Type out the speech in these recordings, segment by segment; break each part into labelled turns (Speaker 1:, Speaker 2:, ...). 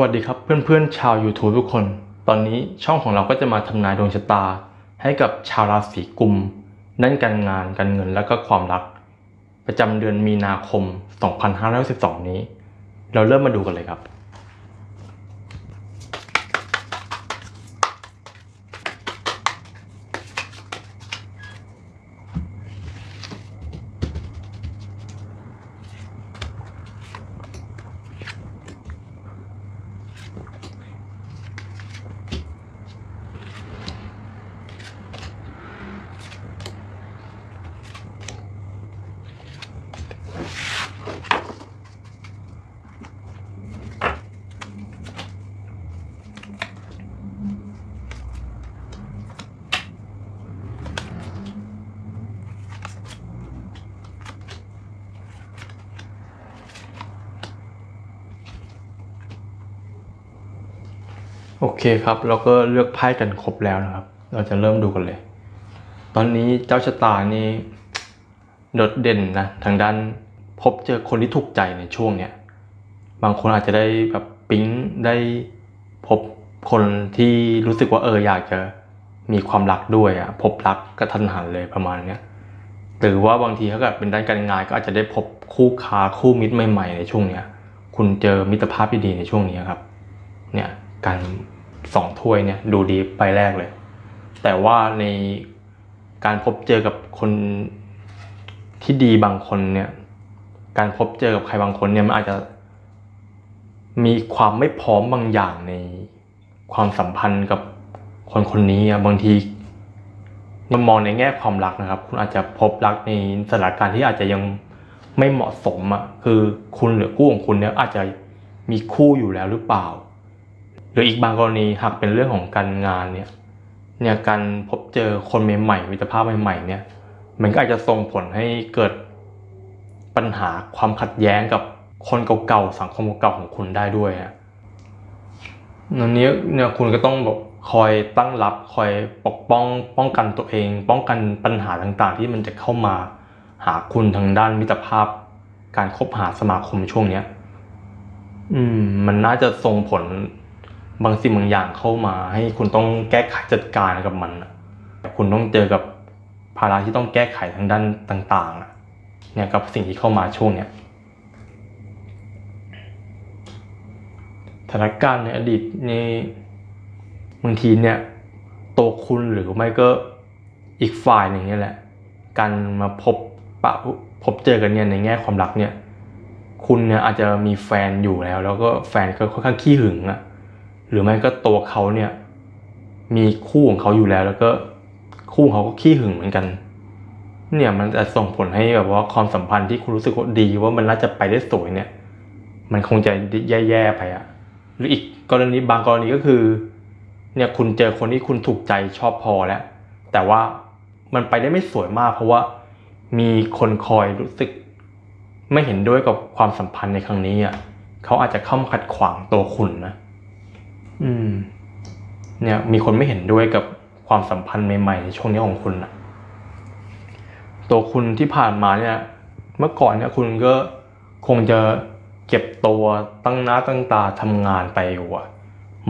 Speaker 1: วัสดีครับเพื่อนๆชาว YouTube ทุกคน ตอนนี้ช่องของเราก็จะมาทำนายดวงชะตา ให้กับชาวราศีกุมด้านการงานการเงินและก็ความรัก ประจำเดือนมีนาคม 2512 นี้ เราเริ่มมาดูกันเลยครับ เคครับ เราก็เลือกไพ่กันครบแล้วนะครับ เราจะเริ่มดูกันเลย ตอนนี้เจ้าชะตานี่โดดเด่นนะทางด้านพบเจอคนที่ถูกใจในช่วงเนี้ยบางคนอาจจะได้แบบปิ๊งได้พบคนที่รู้สึกว่าเอออยากจะมีความรักด้วยอะพบรักกระทันหันเลยประมาณเนี้ยหรือว่าบางทีถ้าเกิดเป็นด้านการงานก็อาจจะได้พบคู่ค้าคู่มิตรใหม่ๆในช่วงเนี้ย คุณเจอมิตรภาพที่ดีในช่วงนี้ครับ เนี่ยการ สองถ้วยเนี่ยดูดีไปแรกเลย แต่ว่าในการพบเจอกับคนที่ดีบางคนเนี่ย การพบเจอกับใครบางคนเนี่ยมันอาจจะมีความไม่พร้อมบางอย่างในความสัมพันธ์กับคนคนนี้บางทีมันมองในแง่ความรักนะครับ คุณอาจจะพบรักในสถานการณ์ที่อาจจะยังไม่เหมาะสมอะคือคุณหรือคู่ของคุณเนี่ยอาจจะมีคู่อยู่แล้วหรือเปล่า หรืออีกบางกรณีหากเป็นเรื่องของการงานเนี่ยเนี่ยการพบเจอคนใหม่ๆมิตรภาพใหม่ๆเนี่ยมันก็อาจจะส่งผลให้เกิดปัญหาความขัดแย้งกับคนเก่าๆสังคมเก่าของคุณได้ด้วยฮะอันนี้เนี่ยคุณก็ต้องแบบคอยตั้งรับคอยปกป้องป้องกันตัวเอง ป้องกันปัญหาต่างๆ ที่มันจะเข้ามาหาคุณทางด้านมิตรภาพ การคบหาสมาคมช่วงเนี้ย อืม มันน่าจะส่งผล บางสิ่งบางอย่างเข้ามาให้คุณต้องแก้ไขจัดการกับมันคุณต้องเจอกับภาระที่ต้องแก้ไขทางด้านต่างๆเนี่ยกับสิ่งที่เข้ามาช่วงเนี้ยสถานการณ์ในอดีตนี่บางทีเนี่ยตัวคุณหรือไม่ก็อีกฝ่ายหนึ่งนี่แหละ การมาพบปะพบเจอกันเนี่ยในแง่ความรักเนี่ย คุณเนี่ยอาจจะมีแฟนอยู่แล้ว แล้วก็แฟนก็ค่อนข้างขี้หึงอะ หรือไม่ก็ตัวเขาเนี่ย มีคู่ของเขาอยู่แล้ว แล้วก็คู่เขาก็ขี้หึงเหมือนกัน เนี่ยมันจะส่งผลให้แบบว่าความสัมพันธ์ที่คุณรู้สึกว่าดีว่ามันน่าจะไปได้สวยเนี่ย มันคงจะแย่ๆไปอะหรืออีกกรณีบางกรณีก็คือ เนี่ยคุณเจอคนที่คุณถูกใจชอบพอแล้ว แต่ว่ามันไปได้ไม่สวยมาก เพราะว่ามีคนคอยรู้สึก ไม่เห็นด้วยกับความสัมพันธ์ในครั้งนี้อะเขาอาจจะเข้ามาขัดขวางตัวคุณนะ อืม เนี่ยมีคนไม่เห็นด้วยกับความสัมพันธ์ใหม่ๆในช่วงนี้ของคุณนะตัวคุณที่ผ่านมาเนี่ย เมื่อก่อนเนี่ยคุณก็คงจะเก็บตัวตั้งหน้าตั้งตาทำงานไปอยู่อะ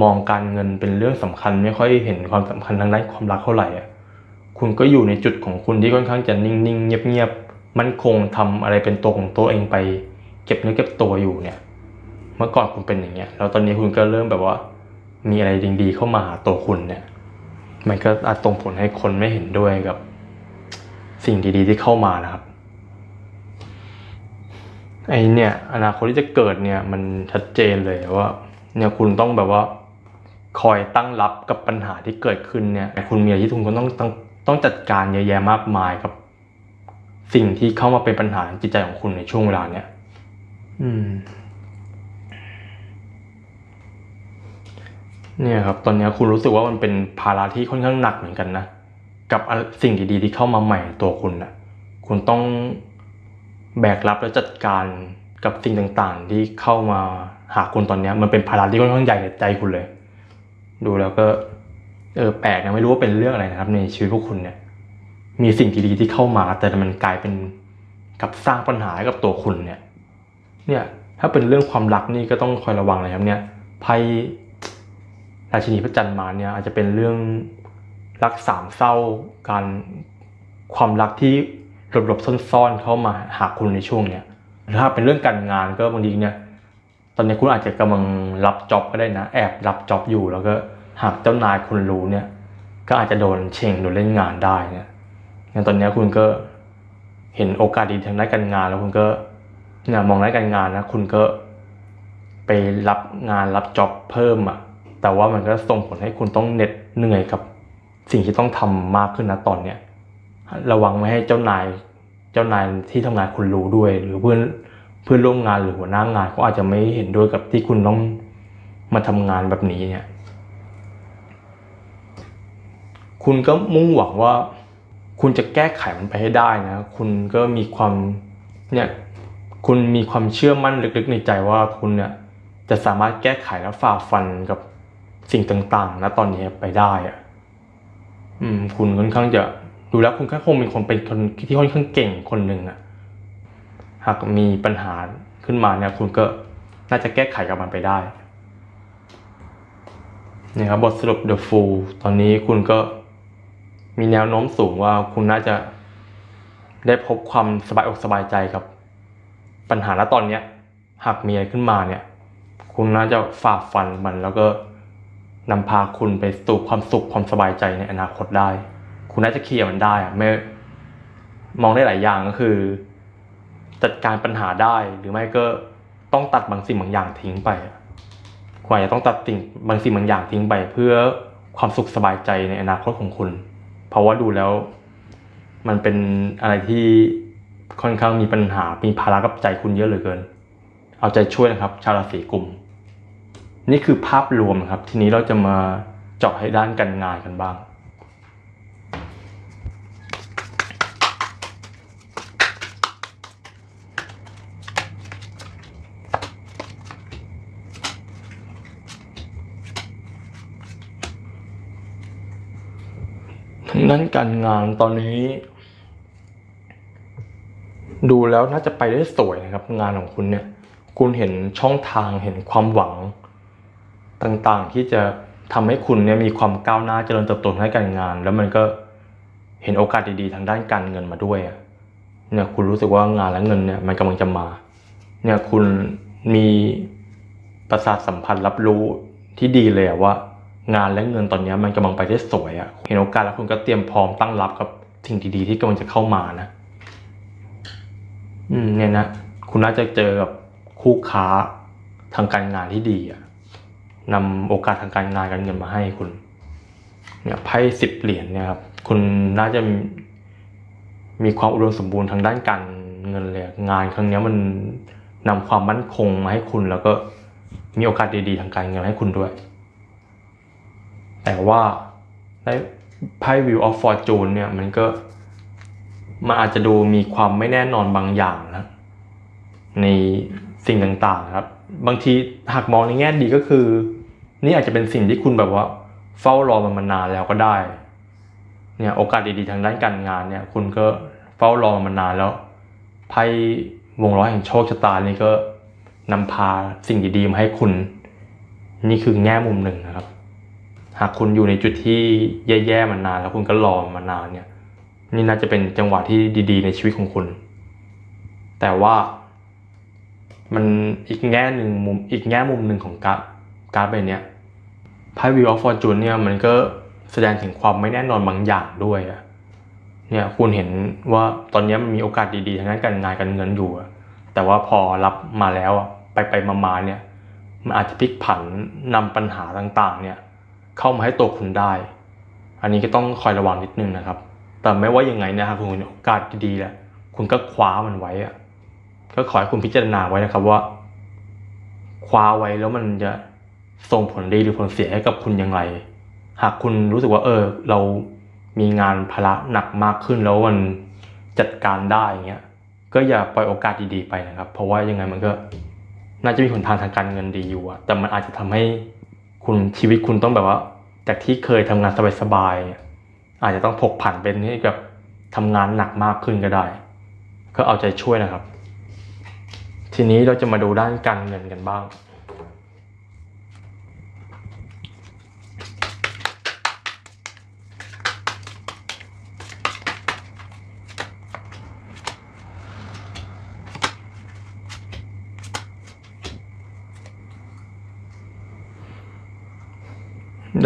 Speaker 1: มองการเงินเป็นเรื่องสำคัญไม่ค่อยเห็นความสำคัญทางด้านความรักเท่าไหร่อะคุณก็อยู่ในจุดของคุณที่ค่อนข้างจะนิ่งๆเงียบๆมั่นคงทำอะไรเป็นตัวของตัวเองไป เก็บเนื้อเก็บตัวอยู่เนี่ย เมื่อก่อนคุณเป็นอย่างเงี้ยแล้วตอนนี้คุณก็เริ่มแบบว่า มีอะไรดีๆเข้ามาหาตัวคุณเนี่ย มันก็อาจส่งผลให้คนไม่เห็นด้วยกับ สิ่งดีๆที่เข้ามานะครับ ไอเนี่ย อนาคตที่จะเกิดเนี่ย มันชัดเจนเลยว่า เนี่ยคุณต้องแบบว่า คอยตั้งรับกับปัญหาที่เกิดขึ้นเนี่ยคุณมีอะไรที่คุณก็ต้องต้องต้องจัดการเยอะแยะมากมายกับ สิ่งที่เข้ามาเป็นปัญหาจิตใจของคุณในช่วงเวลาเนี้ยอืม เนี่ยครับตอนนี้คุณรู้สึกว่ามันเป็นภาระที่ค่อนข้างหนักเหมือนกันนะกับสิ่งดีๆที่เข้ามาใหม่ตัวคุณนะคุณต้องแบกรับและจัดการกับสิ่งต่างๆ ที่เข้ามาหาคุณตอนนี้มันเป็นภาระที่ค่อนข้างใหญ่ในใจคุณเลย ดูแล้วก็เออแปลกนะไม่รู้ว่าเป็นเรื่องอะไรนะครับ ในชีวิตพวกคุณเนี่ย มีสิ่งดีๆที่เข้ามา แต่มันกลายเป็นกับสร้างปัญหาให้กับตัวคุณเนี่ย เนี่ย ถ้าเป็นเรื่องความรักนี่ก็ต้องคอยระวังเลยครับเนี่ยไพ่ ราชินีพระจันทร์มาเนี่ยอาจจะเป็นเรื่องรักสามเศร้าการความรักที่หลบๆซ่อนๆเข้ามาหาคุณในช่วงเนี้ยหรือถ้าเป็นเรื่องการงานก็บางทีเนี่ยตอนนี้คุณอาจจะกำลังรับจ็อบก็ได้นะ แอบรับจ็อบอยู่แล้วก็หากเจ้านายคุณรู้เนี่ย ก็อาจจะโดนเชงโดนเล่นงานได้เนี่ยงั้นตอนนี้คุณก็เห็นโอกาสดีทางด้านการงาน แล้วคุณก็เนี่ยมองด้านการงานนะคุณก็ไปรับงานรับจ็อบเพิ่มอะ แต่ว่ามันก็ส่งผลให้คุณต้องเหน็ดเหนื่อยกับสิ่งที่ต้องทำมากขึ้นนะตอนเนี้ยระวังไม่ให้เจ้านายเจ้านายที่ทำงานคุณรู้ด้วย หรือเพื่อนเพื่อนร่วมงานหรือหัวหน้างานก็อาจจะไม่เห็นด้วยกับที่คุณต้องมาทำงานแบบนี้เนี่ย คุณก็มุ่งหวังว่า คุณจะแก้ไขมันไปให้ได้นะ คุณก็มีความเนี่ยคุณมีความเชื่อมั่นลึกๆในใจว่าคุณเนี่ยจะสามารถแก้ไขและฝ่าฟันกับ สิ่งต่างๆนะตอนนี้ไปได้อะอืม คุณค่อนข้างจะดูแล้วคุณก็คงเป็นคนเป็นคนที่ค่อนข้างเก่งคนหนึ่งอะหากมีปัญหาขึ้นมาเนี่ย คุณก็น่าจะแก้ไขกับมันไปได้นี่ครับบทสรุป The Fool ตอนนี้คุณก็มีแนวโน้มสูงว่าคุณน่าจะได้พบความสบายอกสบายใจกับปัญหาณตอนเนี้ย หากมีอะไรขึ้นมาเนี่ย คุณน่าจะฝ่าฟันมันแล้วก็ นำพาคุณไปสู่ความสุขความสบายใจในอนาคตได้ คุณน่าจะเคลียร์มันได้อะไม่มองได้หลายอย่างก็คือ จัดการปัญหาได้หรือไม่ก็ต้องตัดบางสิ่งบางอย่างทิ้งไปคุณอาจจะต้องตัดสิ่งบางสิ่งบางอย่างทิ้งไป เพื่อความสุขสบายใจในอนาคตของคุณ เพราะว่าดูแล้ว มันเป็นอะไรที่ค่อนข้างมีปัญหามีภาระกับใจคุณเยอะเหลือเกิน เอาใจช่วยนะครับ ชาวราศีกุม นี่คือภาพรวมครับ ทีนี้เราจะมาเจาะให้ด้านการงานกันบ้าง ทางด้านการงานตอนนี้ ดูแล้วน่าจะไปได้สวยนะครับ งานของคุณเนี่ย คุณเห็นช่องทางเห็นความหวัง ต่างๆ ที่จะทำให้คุณเนี่ยมีความก้าวหน้าเจริญเติบโตทางด้านการงาน แล้วมันก็เห็นโอกาสดีๆ ทางด้านการเงินมาด้วยเนี่ยคุณรู้สึกว่างานและเงินเนี่ยมันกำลังจะมาเนี่ยคุณมีประสาทสัมพันธ์รับรู้ที่ดีเลยว่างานและเงินตอนนี้มันกำลังไปได้สวยอะเห็นโอกาสแล้วคุณก็เตรียมพร้อมตั้งรับกับสิ่งดีๆที่กำลังจะเข้ามานะ อืมเนี่ยนะ คุณน่าจะเจอกับคู่ค้าทางการงานที่ดีอะ นำโอกาสทางการงานการเงินมาให้คุณ เนี่ยไพ่สิบเหรียญเนี่ยครับ คุณน่าจะมีความอุดมสมบูรณ์ทางด้านการเงินเลยงานครั้งนี้มันนำความมั่นคงมาให้คุณ แล้วก็มีโอกาสดีๆ ทางการเงินให้คุณด้วย แต่ว่าได้ไพ่ View of Fortune เนี่ยมันก็มันอาจจะดูมีความไม่แน่นอนบางอย่างนะใน สิ่งต่างๆครับ บางทีหากมองในแง่ดีก็คือ นี่อาจจะเป็นสิ่งที่คุณแบบว่า เฝ้ารอมันมานานแล้วก็ได้ เนี่ยโอกาสดีๆทางด้านการงานเนี่ย คุณก็เฝ้ารอมานานแล้วไพ่วงล้อแห่งโชคชะตานี่ก็นำพาสิ่งดีๆมาให้คุณ นี่คือแง่มุมหนึ่งนะครับ หากคุณอยู่ในจุดที่แย่ๆมานาน แล้วคุณก็รอมานานเนี่ย นี่น่าจะเป็นจังหวะที่ดี ๆ ในชีวิตของคุณ แต่ว่า มันอีกแง่หนึ่งมุมอีกแง่มุมหนึ่งของการการ์ดใบนี้ไพ่ Wheel of Fortune เนี่ยมันก็แสดงถึงความไม่แน่นอนบางอย่างด้วยอะเนี่ยคุณเห็นว่าตอนนี้มันมีโอกาสดีๆทางด้านการงานการเงินอยู่แต่ว่าพอรับมาแล้วอะไปไปมาๆเนี่ยมันอาจจะพลิกผันนำปัญหาต่างๆ เนี่ยเข้ามาให้ตัวคุณได้ อันนี้ก็ต้องคอยระวังนิดนึงนะครับ แต่ไม่ว่ายังไงนะครับคุณโอกาสดีๆแหละคุณก็คว้ามันไว้อะ ก็ขอให้คุณพิจารณาไว้นะครับว่า คว้าไว้แล้วมันจะส่งผลดีหรือผลเสียให้กับคุณอย่างไร หากคุณรู้สึกว่า เออ เรามีงานภาระหนักมากขึ้นแล้วมันจัดการได้อย่างเงี้ยก็อย่าปล่อยโอกาสดีๆไปนะครับ เพราะว่ายังไงมันก็น่าจะมีหนทางทางการเงินดีอยู่อะแต่มันอาจจะทำให้คุณชีวิตคุณต้องแบบว่า จากที่เคยทำงานสบายๆอาจจะต้องผกผันเป็นให้แบบทำงานหนักมากขึ้นก็ได้ ก็เอาใจช่วยนะครับ ทีนี้เราจะมาดูด้านการเงินกันบ้าง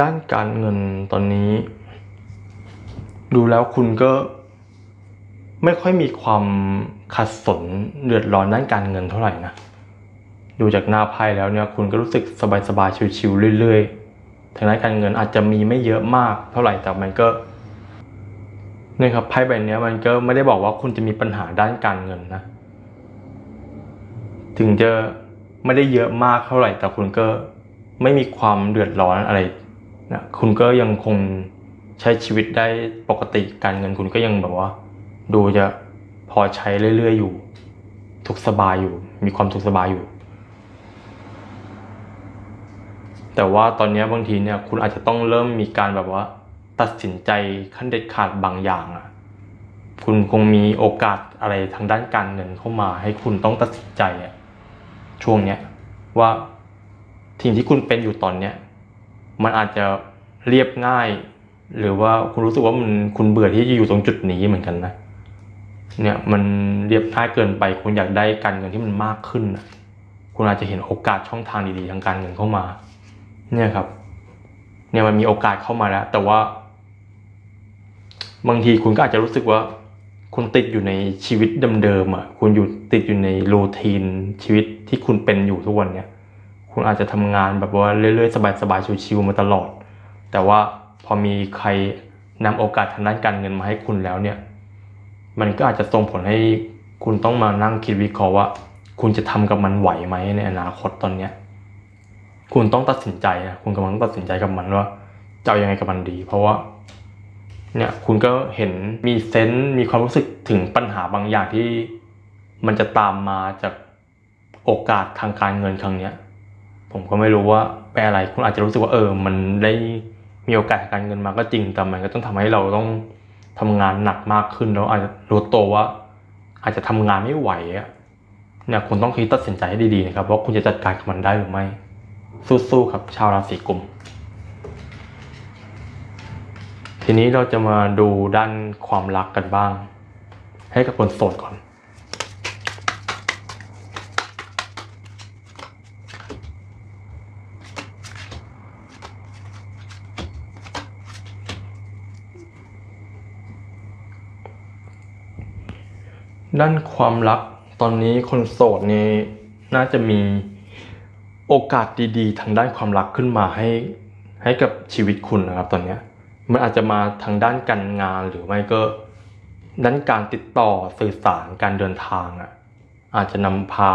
Speaker 1: ด้านการเงินตอนนี้ ดูแล้วคุณก็ ไม่ค่อยมีความขัดสนเดือดร้อนด้านการเงินเท่าไหร่นะดูจากหน้าไพ่แล้วเนี่ยคุณก็รู้สึกสบายๆชิวๆเรื่อยๆทางด้านการเงินอาจจะมีไม่เยอะมากเท่าไหร่แต่มันก็เนี่ยครับไพ่ใบนี้มันก็ไม่ได้บอกว่าคุณจะมีปัญหาด้านการเงินนะ ถึงจะไม่ได้เยอะมากเท่าไหร่ แต่คุณก็ไม่มีความเดือดร้อนอะไรนะคุณก็ยังคงใช้ชีวิตได้ปกติการเงินคุณก็ยังแบบว่า ดูจะพอใช้เรื่อยๆอยู่ ทุกสบายอยู่ มีความสุขสบายอยู่ แต่ว่าตอนนี้บางทีเนี่ยคุณอาจจะต้องเริ่มมีการแบบว่า ตัดสินใจขั้นเด็ดขาดบางอย่างอะคุณคงมีโอกาสอะไรทางด้านการเงินเข้ามา ให้คุณต้องตัดสินใจอะช่วงเนี้ยว่าสิ่งที่คุณเป็นอยู่ตอนเนี้ยมันอาจจะเรียบง่าย หรือว่าคุณรู้สึกว่ามันคุณเบื่อที่จะอยู่ตรงจุดนี้เหมือนกันนะ เนี่ยมันเรียบง่ายเกินไปคุณอยากได้การเงินที่มันมากขึ้น คุณอาจจะเห็นโอกาสช่องทางดีๆทางการเงินเข้ามา เนี่ยครับ เนี่ยมันมีโอกาสเข้ามาแล้ว แต่ว่า บางทีคุณก็อาจจะรู้สึกว่า คุณติดอยู่ในชีวิตเดิมๆอะคุณอยู่ติดอยู่ในโรทีนชีวิตที่คุณเป็นอยู่ทุกวันเนี่ยคุณอาจจะทำงานแบบว่าเรื่อยๆสบายๆชิวๆมาตลอด แต่ว่าพอมีใครนำโอกาสทางด้านการเงินมาให้คุณแล้วเนี่ย มันก็อาจจะส่งผลให้คุณต้องมานั่งคิดวิเคราะห์ว่า คุณจะทำกับมันไหวไหมในอนาคตตอนเนี้ย คุณต้องตัดสินใจนะคุณกำลังตัดสินใจกับมันว่าจะเอายังไงกับมันดี เพราะว่า เนี่ยคุณก็เห็นมีเซนส์มีความรู้สึกถึงปัญหาบางอย่างที่มันจะตามมาจากโอกาสทางการเงินครั้งเนี้ย ผมก็ไม่รู้ว่าแปลอะไรคุณอาจจะรู้สึกว่าเออ มันได้มีโอกาสทางการเงินมาก็จริงแต่มันก็ต้องทำให้เราต้อง ทำงานหนักมากขึ้นแล้วอาจจะรู้ตัวว่า อาจจะทำงานไม่ไหวอะเนี่ยคุณต้องคิดตัดสินใจให้ดีๆนะครับว่าคุณจะจัดการกับมันได้หรือไม่ สู้ๆครับชาวราศีกุม ทีนี้เราจะมาดูด้านความรักกันบ้าง ให้กับคนโสดก่อน ด้านความรักตอนนี้คนโสดนี่น่าจะมีโอกาสดีๆ ทางด้านความรักขึ้นมาให้ให้กับชีวิตคุณนะครับ ตอนนี้มันอาจจะมาทางด้านการงานหรือไม่ก็ด้านการติดต่อสื่อสารการเดินทางอะ อาจจะนำพา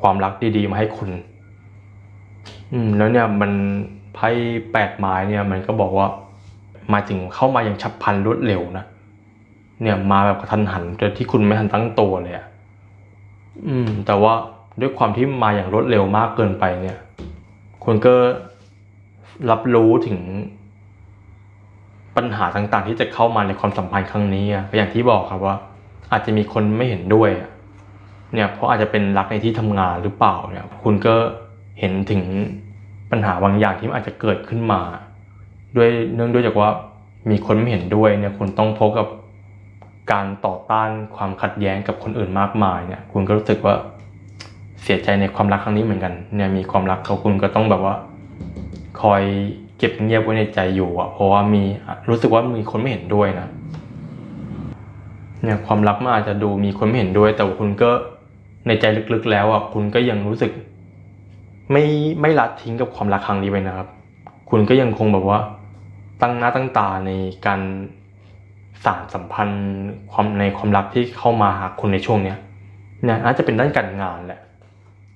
Speaker 1: ความรักดีๆ มาให้คุณ อืม แล้วเนี่ยมันไพ่แปดไม้เนี่ย มันก็บอกว่ามาถึงเข้ามาอย่างฉับพลันรวดเร็วนะ เนี่ยมาแบบกระทันหันโดยที่คุณไม่ทันตั้งตัวเลยอะอืม แต่ว่าด้วยความที่มาอย่างรวดเร็วมากเกินไปเนี่ย คุณก็รับรู้ถึงปัญหาต่างๆ ที่จะเข้ามาในความสัมพันธ์ครั้งนี้อะอย่างที่บอกครับว่า อาจจะมีคนไม่เห็นด้วยอะเนี่ย เพราะอาจจะเป็นรักในที่ทำงานหรือเปล่าเนี่ย คุณก็เห็นถึงปัญหาบางอย่างที่มันอาจจะเกิดขึ้นมา ด้วยเนื่องด้วยจากว่ามีคนไม่เห็นด้วยเนี่ย คุณต้องพบกับ การต่อต้านความขัดแย้งกับคนอื่นมากมายเนี่ย คุณก็รู้สึกว่าเสียใจในความรักครั้งนี้เหมือนกันเนี่ยมีความรักเขาคุณก็ต้องแบบว่า คอยเก็บเงียบไว้ในใจอยู่อะเพราะว่ามีรู้สึกว่ามีคนไม่เห็นด้วยนะเนี่ยความรักมันอาจจะดูมีคนไม่เห็นด้วย แต่ว่าคุณก็ในใจลึกๆแล้วอะคุณก็ยังรู้สึก ไม่ไม่ละทิ้งกับความรักครั้งนี้ไปนะครับ คุณก็ยังคงแบบว่า ตั้งหน้าตั้งตาในการ สารสัมพันธ์ความในความรักที่เข้ามาหาคุณในช่วงเนี้ยเนี่ยน่าจะเป็นด้านการงานแหละ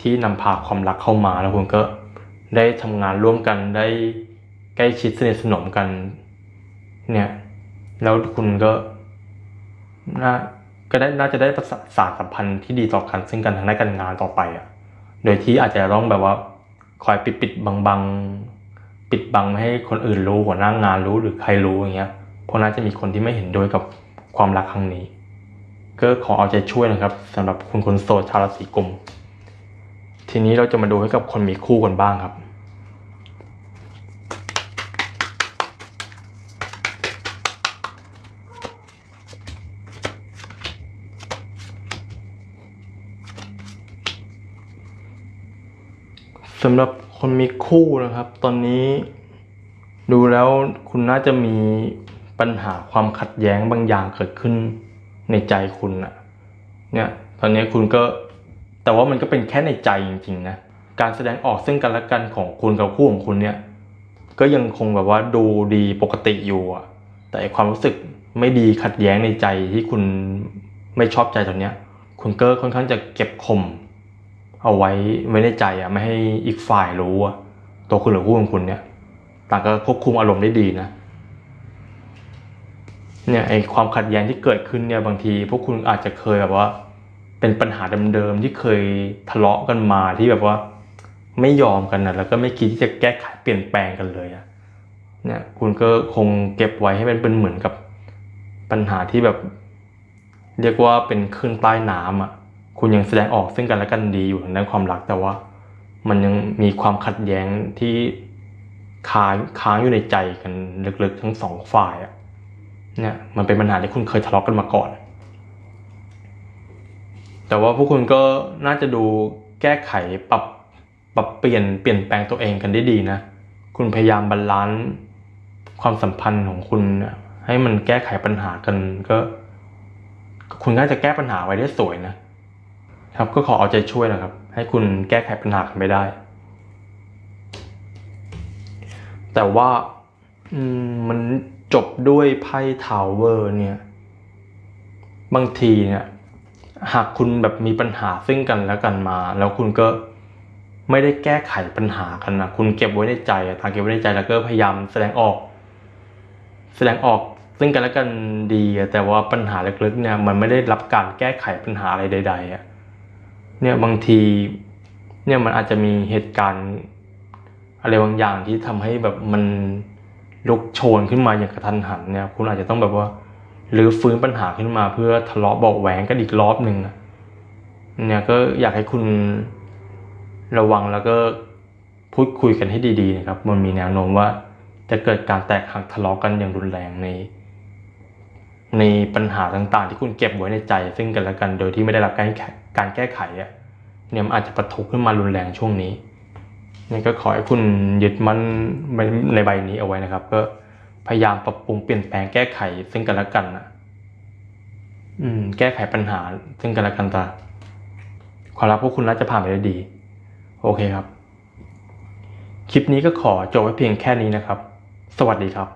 Speaker 1: ที่นำพาความรักเข้ามาแล้วคุณก็ได้ทำงานร่วมกันได้ใกล้ชิดสนิทสนมกัน เนี่ยแล้วคุณก็น่าก็ได้น่าจะได้ประสานสัมพันธ์ที่ดีต่อกัน ซึ่งกันทางด้านการงานต่อไปอะ โดยที่อาจจะต้องแบบว่า คอยปิดปิดบังบังปิดบังไม่ให้คนอื่นรู้หัวหน้างงานรู้หรือใครรู้อย่างเงี้ย เพราะน่าจะมีคนที่ไม่เห็นด้วยกับความรักครั้งนี้ ก็ขอเอาใจช่วยนะครับสำหรับคุณคนโสดชาวราศีกุม ทีนี้เราจะมาดูให้กับคนมีคู่กันบ้างครับสำหรับคนมีคู่นะครับ ตอนนี้ดูแล้วคุณน่าจะมี ปัญหาความขัดแย้งบางอย่างเกิดขึ้นในใจคุณอะเนี่ยตอนนี้คุณก็แต่ว่ามันก็เป็นแค่ในใจจริงๆนะการแสดงออกซึ่งกันและกันของคุณกับคู่ของคุณเนี่ยก็ยังคงแบบว่าดูดีปกติอยู่อะแต่ความรู้สึกไม่ดีขัดแย้งในใจที่คุณไม่ชอบใจตอนเนี้ย คุณก็ค่อนข้างจะเก็บข่มเอาไว้ไว้ในใจอะไม่ให้อีกฝ่ายรู้อะตัวคุณหรือคู่ของคุณเนี่ยต่างก็ควบคุมอารมณ์ได้ดีนะ เนี่ยไอความขัดแย้งที่เกิดขึ้นเนี่ยบางที พวกคุณอาจจะเคยแบบว่า เป็นปัญหาเดิมๆที่เคยทะเลาะกันมาที่แบบว่า ไม่ยอมกันนะแล้วก็ไม่คิดที่จะแก้ไขเปลี่ยนแปลงกันเลยอะเนี่ยคุณก็คงเก็บไว้ให้มันเป็นเหมือนกับปัญหาที่แบบ เรียกว่าเป็นคลื่นใต้น้ำอะ คุณยังแสดงออกซึ่งกันและกันดีอยู่ทางด้านความรักแต่ว่า มันยังมีความขัดแย้งที่ค้างค้างอยู่ในใจกันลึกๆทั้งสองฝ่ายอะ เนี่ยมันเป็นปัญหาที่คุณเคยทะเลาะกันมาก่อน แต่ว่าพวกคุณก็น่าจะดูแก้ไขปรับปรับเปลี่ยนเปลี่ยนแปลงตัวเองกันได้ดีนะ คุณพยายามบาลานซ์ความสัมพันธ์ของคุณนะให้มันแก้ไขปัญหากันก็ คุณน่าจะแก้ปัญหาไว้ได้สวยนะ ครับก็ขอเอาใจช่วยนะครับ ให้คุณแก้ไขปัญหากันไม่ได้ แต่ว่ามมัน จบด้วยไพ่ทาวเวอร์เนี่ยบางทีเนี่ยหากคุณแบบมีปัญหาซึ่งกันและกันมา แล้วคุณก็ไม่ได้แก้ไขปัญหากันนะคุณเก็บไว้ในใจทางเก็บไว้ในใจแล้วก็พยายามแสดงออก แสดงออกซึ่งกันและกันดี แต่ว่าปัญหาเล็กๆเนี่ยมันไม่ได้รับการแก้ไขปัญหาอะไรใดๆอะเนี่ยบางทีเนี่ยมันอาจจะมีเหตุการณ์ อะไรบางอย่างที่ทำให้แบบมัน ลุกโชนขึ้นมาอย่างกระทันหันเนี่ยคุณอาจจะต้องแบบว่าหรือฟื้นปัญหาขึ้นมาเพื่อทะเลาะเบาะแหวงกันอีกรอบหนึ่งเนี่ยก็อยากให้คุณระวังแล้วก็พูดคุยกันให้ดีๆนะครับ มันมีแนวโน้มว่าจะเกิดการแตกหักทะเลาะกันอย่างรุนแรงใน ในปัญหาต่างๆ ที่คุณเก็บไว้ในใจ ซึ่งกันและกันโดยที่ไม่ได้รับการแก้การแก้ไขอะเนี่ยมันอาจจะประทุขึ้นมารุนแรงช่วงนี้ นี่ก็ขอให้คุณยึดมั่นในใบนี้เอาไว้นะครับ ก็พยายามปรับปรุงเปลี่ยนแปลงแก้ไขซึ่งกันและกันนะอืม แก้ไขปัญหาซึ่งกันและกันตาความรักพวกคุณน่าจะผ่านไปได้ดี โอเคครับ คลิปนี้ก็ขอจบไว้เพียงแค่นี้นะครับ สวัสดีครับ